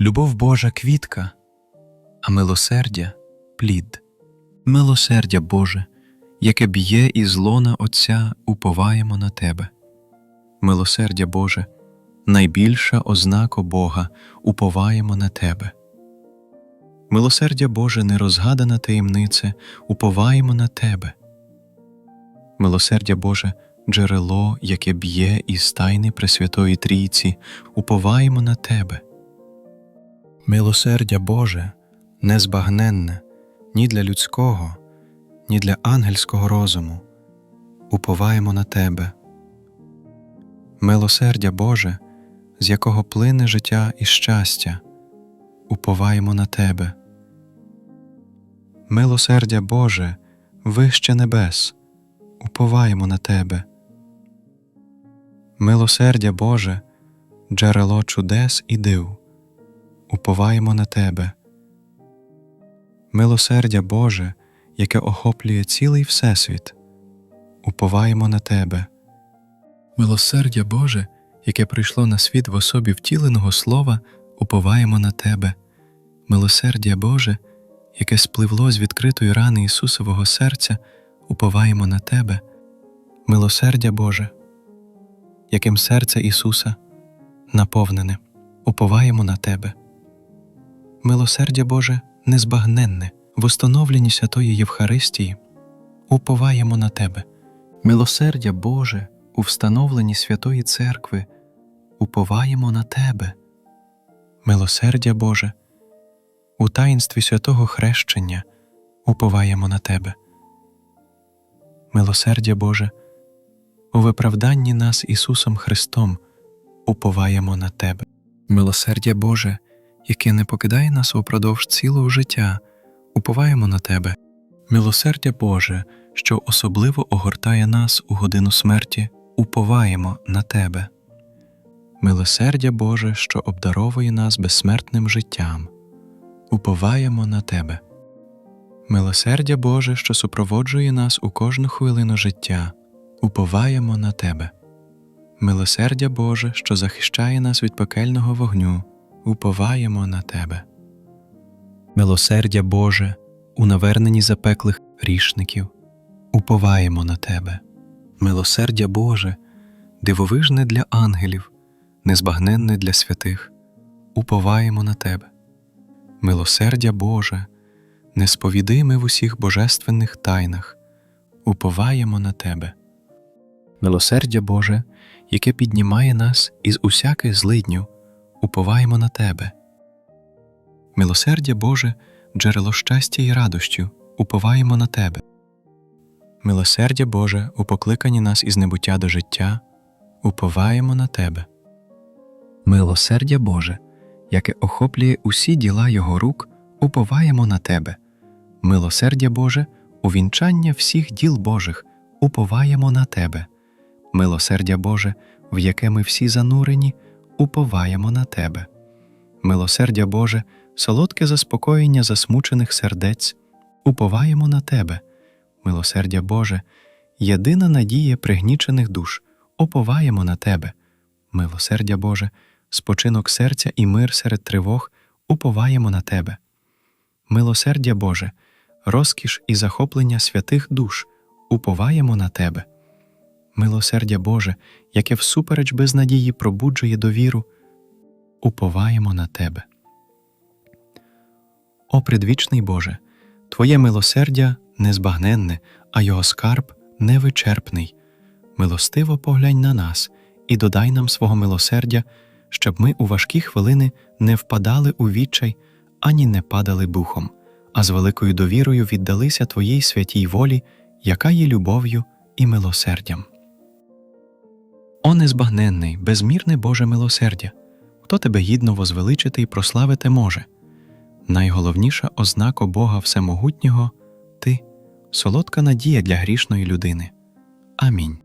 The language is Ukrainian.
Любов Божа квітка, а милосердя плід. Милосердя Боже, яке б'є із лона Отця, уповаємо на Тебе. Милосердя Боже, найбільша ознака Бога, уповаємо на Тебе. Милосердя Боже, нерозгадана таємниця, уповаємо на Тебе. Милосердя Боже, джерело, яке б'є із тайни Пресвятої Трійці, уповаємо на Тебе. Милосердя Боже, незбагненне ні для людського, ні для ангельського розуму, уповаємо на Тебе. Милосердя Боже, з якого плине життя і щастя, уповаємо на Тебе. Милосердя Боже, вище небес, уповаємо на Тебе. Милосердя Боже, джерело чудес і див, уповаємо на Тебе. Милосердя Боже, яке охоплює цілий Всесвіт, уповаємо на Тебе. Милосердя Боже, яке прийшло на світ в особі втіленого Слова, уповаємо на Тебе. Милосердя Боже, яке спливло з відкритої рани Ісусового серця, уповаємо на Тебе. Милосердя Боже, яким серце Ісуса наповнене, уповаємо на Тебе. Милосердя Боже незбагненне, в установленні Святої Євхаристії, уповаємо на Тебе. Милосердя Боже, у встановленні Святої Церкви, уповаємо на Тебе. Милосердя Боже, у таїнстві святого хрещення уповаємо на Тебе. Милосердя Боже, у виправданні нас Ісусом Христом уповаємо на Тебе. Милосердя Боже, яке не покидає нас упродовж цілого життя, уповаємо на Тебе. Милосердя Боже, що особливо огортає нас у годину смерті, уповаємо на Тебе. Милосердя Боже, що обдаровує нас безсмертним життям, уповаємо на Тебе. Милосердя Боже, що супроводжує нас у кожну хвилину життя, уповаємо на Тебе. Милосердя Боже, що захищає нас від пекельного вогню, уповаємо на Тебе. Милосердя Боже, у наверненні запеклих грішників, уповаємо на Тебе. Милосердя Боже, дивовижне для ангелів, незбагненне для святих, уповаємо на Тебе. Милосердя Боже, несповідиме в усіх божественних тайнах, уповаємо на Тебе. Милосердя Боже, яке піднімає нас із усяких злиднів, уповаємо на Тебе. Милосердя Боже, джерело щастя і радощів, уповаємо на Тебе. Милосердя Боже, у покликанні нас із небуття до життя, уповаємо на Тебе. Милосердя Боже, яке охоплює усі діла Його рук, уповаємо на Тебе. Милосердя Боже, увінчання всіх діл Божих, уповаємо на Тебе. Милосердя Боже, в яке ми всі занурені, уповаємо на Тебе. Милосердя Боже, солодке заспокоєння засмучених сердець, уповаємо на Тебе. Милосердя Боже, єдина надія пригнічених душ, уповаємо на Тебе. Милосердя Боже, спочинок серця і мир серед тривог, уповаємо на Тебе. Милосердя Боже, розкіш і захоплення святих душ, уповаємо на Тебе. Милосердя Боже, яке всупереч безнадії пробуджує довіру, уповаємо на Тебе. О предвічний Боже, Твоє милосердя незбагненне, а його скарб невичерпний. Милостиво поглянь на нас і додай нам свого милосердя, щоб ми у важкі хвилини не впадали у відчай ані не падали бухом, а з великою довірою віддалися Твоїй святій волі, яка є любов'ю і милосердям. О незбагненний, безмірне Боже милосердя, хто тебе гідно возвеличити і прославити може. Найголовніша ознака Бога Всемогутнього ти солодка надія для грішної людини. Амінь.